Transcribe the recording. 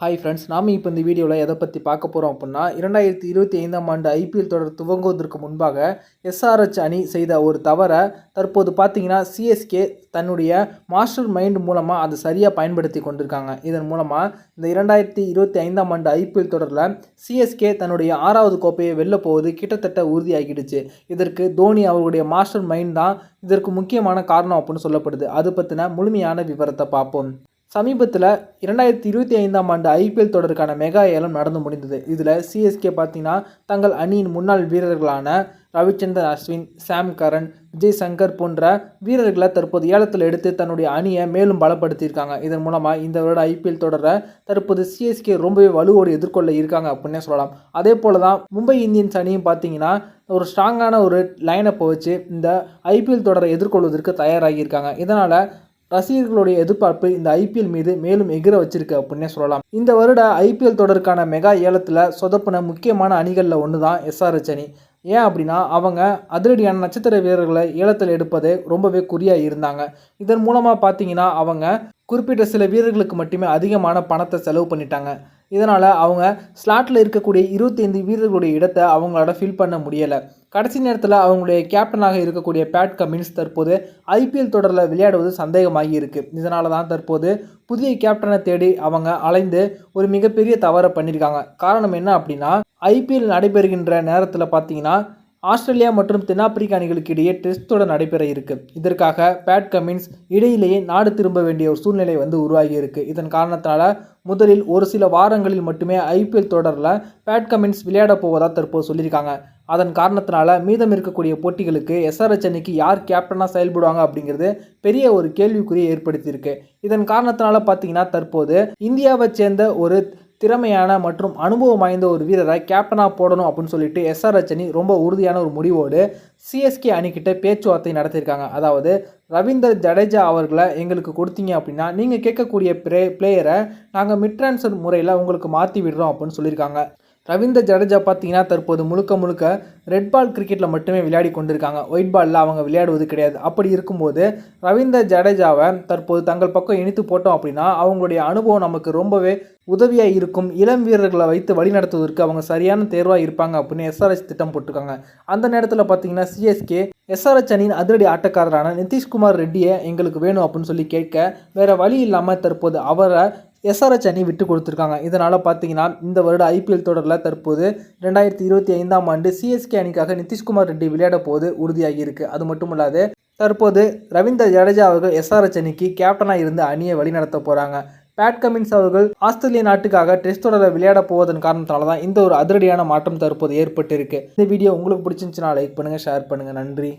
Hi friends நாம் இப்போ இந்த வீடியோவில் எதை பற்றி பார்க்க போகிறோம் அப்படின்னா இரண்டாயிரத்தி இருபத்தி ஐந்தாம் ஆண்டு ஐபிஎல் தொடர் துவங்குவதற்கு முன்பாக எஸ்ஆர்ஹெச் அணி செய்த ஒரு தவறை தற்போது பார்த்தீங்கன்னா சிஎஸ்கே தன்னுடைய மாஸ்டர் மைண்ட் மூலமாக அதை சரியாக பயன்படுத்தி கொண்டிருக்காங்க. இதன் மூலமாக இந்த இரண்டாயிரத்தி இருபத்தி ஐந்தாம் ஆண்டு ஐபிஎல் தொடரில் சிஎஸ்கே தன்னுடைய ஆறாவது கோப்பையை வெளில போவது கிட்டத்தட்ட உறுதியாகிடுச்சு. இதற்கு தோனி அவர்களுடைய மாஸ்டர் மைண்ட் தான் இதற்கு முக்கியமான காரணம் அப்படின்னு சொல்லப்படுது. அது பற்றின முழுமையான விவரத்தை பார்ப்போம். சமீபத்தில் இரண்டாயிரத்தி இருபத்தி ஐந்தாம் ஆண்டு ஐபிஎல் தொடருக்கான மெகா ஏலம் நடந்து முடிந்தது. இதில் சிஎஸ்கே பார்த்தீங்கன்னா தங்கள் அணியின் முன்னாள் வீரர்களான ரவிச்சந்திரன் அஸ்வின் சாம் கரன் விஜய் சங்கர் போன்ற வீரர்களை தற்போது ஏலத்தில் எடுத்து தன்னுடைய அணியை மேலும் பலப்படுத்தியிருக்காங்க. இதன் மூலமாக இந்த வருட ஐபிஎல் தொடரை தற்போது சிஎஸ்கே ரொம்பவே வலுவோடு எதிர்கொள்ள இருக்காங்க அப்படின்னே சொல்லலாம். அதே போல தான் மும்பை இந்தியன்ஸ் அணியும் பார்த்தீங்கன்னா ஒரு ஸ்ட்ராங்கான ஒரு லைனப்பை வச்சு இந்த ஐபிஎல் தொடரை எதிர்கொள்வதற்கு தயாராகியிருக்காங்க இதனால் ரசிகர்களுடைய எதிர்பார்ப்பு இந்த ஐபிஎல் மீது மேலும் எகிர வச்சிருக்கு அப்படின்னே சொல்லலாம். இந்த வருட ஐபிஎல் தொடருக்கான மெகா ஏலத்தில் சொதப்பின முக்கியமான அணிகளில் ஒன்று தான் எஸ்ஆர்ஹெச் அணி. ஏன் அப்படின்னா அவங்க அதிரடியான நட்சத்திர வீரர்களை ஏலத்தில் எடுப்பதே ரொம்பவே குறியாக இருந்தாங்க. இதன் மூலமாக பார்த்தீங்கன்னா அவங்க குறிப்பிட்ட சில வீரர்களுக்கு மட்டுமே அதிகமான பணத்தை செலவு பண்ணிட்டாங்க. இதனால் அவங்க ஸ்லாட்டில் இருக்கக்கூடிய இருபத்தைந்து வீரர்களுடைய இடத்தை அவங்களால ஃபில் பண்ண முடியலை. கடைசி நேரத்தில் அவங்களுடைய கேப்டனாக இருக்கக்கூடிய பேட் கமின்ஸ் தற்போது ஐபிஎல் தொடரில் விளையாடுவது சந்தேகமாகி இருக்குது இதனால தான் தற்போது புதிய கேப்டனை தேடி அவங்க அலைந்து ஒரு மிகப்பெரிய தவறை பண்ணியிருக்காங்க காரணம் என்ன அப்படின்னா ஐபிஎல் நடைபெறுகின்ற நேரத்தில் பார்த்தீங்கன்னா ஆஸ்திரேலியா மற்றும் தென்னாப்பிரிக்க அணிகளுக்கு இடையே டெஸ்ட் தொடர் நடைபெற இருக்கு. இதற்காக பேட் கமின்ஸ் இடையிலேயே நாடு திரும்ப வேண்டிய ஒரு சூழ்நிலை வந்து உருவாகி இருக்கு இதன் காரணத்தால் முதலில் ஒரு சில வாரங்களில் மட்டுமே ஐபிஎல் தொடரில் பேட் கமின்ஸ் விளையாட போவதாக தற்போது சொல்லியிருக்காங்க. அதன் காரணத்தினால மீதம் இருக்கக்கூடிய போட்டிகளுக்கு எஸ்ஆர்எச் அணிக்கு யார் கேப்டனாக செயல்படுவாங்க அப்படிங்கிறது பெரிய ஒரு கேள்விக்குறியை ஏற்படுத்தியிருக்கு. இதன் காரணத்தினால பார்த்தீங்கன்னா தற்போது இந்தியாவை சேர்ந்த ஒரு திறமையான மற்றும் அனுபவம் வாய்ந்த ஒரு வீரரை கேப்டனாக போடணும் அப்படின்னு சொல்லிட்டு எஸ்ஆர் அணி ரொம்ப உறுதியான ஒரு முடிவோடு சிஎஸ்கே அணிக்கிட்ட பேச்சுவார்த்தை நடத்தியிருக்காங்க. அதாவது ரவீந்தர் ஜடேஜா அவர்களை எங்களுக்கு கொடுத்தீங்க அப்படின்னா நீங்கள் கேட்கக்கூடிய ப்ளே பிளேயரை நாங்கள் மிட் ட்ரான்ஸ்ஃபர் முறையில் உங்களுக்கு மாற்றி விடுறோம் அப்படின்னு சொல்லியிருக்காங்க. ரவீந்தர் ஜடேஜா பார்த்தீங்கன்னா தற்போது முழுக்க முழுக்க ரெட் பால் கிரிக்கெட்டில் மட்டுமே விளையாடி கொண்டிருக்காங்க. ஒயிட் பாலில் அவங்க விளையாடுவது கிடையாது. அப்படி இருக்கும்போது ரவீந்தர் ஜடேஜாவை தற்போது தங்கள் பக்கம் இணைத்து போட்டோம் அப்படின்னா அவங்களுடைய அனுபவம் நமக்கு ரொம்பவே உதவியாக இருக்கும். இளம் வீரர்களை வைத்து வழிநடத்துவதற்கு அவங்க சரியான தேர்வாக இருப்பாங்க அப்படின்னு எஸ்ஆர்எஸ் திட்டம் போட்டிருக்காங்க. அந்த நேரத்தில் பார்த்தீங்கன்னா சிஎஸ்கே எஸ்ஆர்எச் அணியின் அதிரடி ஆட்டக்காரரான நிதிஷ்குமார் ரெட்டியை எங்களுக்கு வேணும் அப்படின்னு சொல்லி கேட்க வேறு வழி இல்லாமல் தற்போது அவரை எஸ்ஆர்எச் அணி விட்டு கொடுத்துருக்காங்க. இதனால் பார்த்தீங்கன்னா இந்த வருட ஐபிஎல் தொடரில் தற்போது ரெண்டாயிரத்தி இருபத்தி ஐந்தாம் ஆண்டு சிஎஸ்கே அணிக்காக நிதிஷ்குமார் ரெட்டி விளையாட போது உறுதியாகியிருக்கு. அது மட்டும் இல்லாது தற்போது ரவீந்தர் ஜடேஜா அவர்கள் எஸ்ஆர்எச் அணிக்கு கேப்டனாக இருந்து அணியை வழிநடத்த போகிறாங்க பேட் கமின்ஸ் அவர்கள் ஆஸ்திரேலிய நாட்டுக்காக டெஸ்ட் தொடரில் விளையாட போவதன் காரணத்தினால தான் இந்த ஒரு அதிரடியான மாற்றம் தற்போது ஏற்பட்டிருக்கு. இந்த வீடியோ உங்களுக்கு பிடிச்சிருந்துச்சுன்னா லைக் பண்ணுங்கள் ஷேர் பண்ணுங்கள் நன்றி.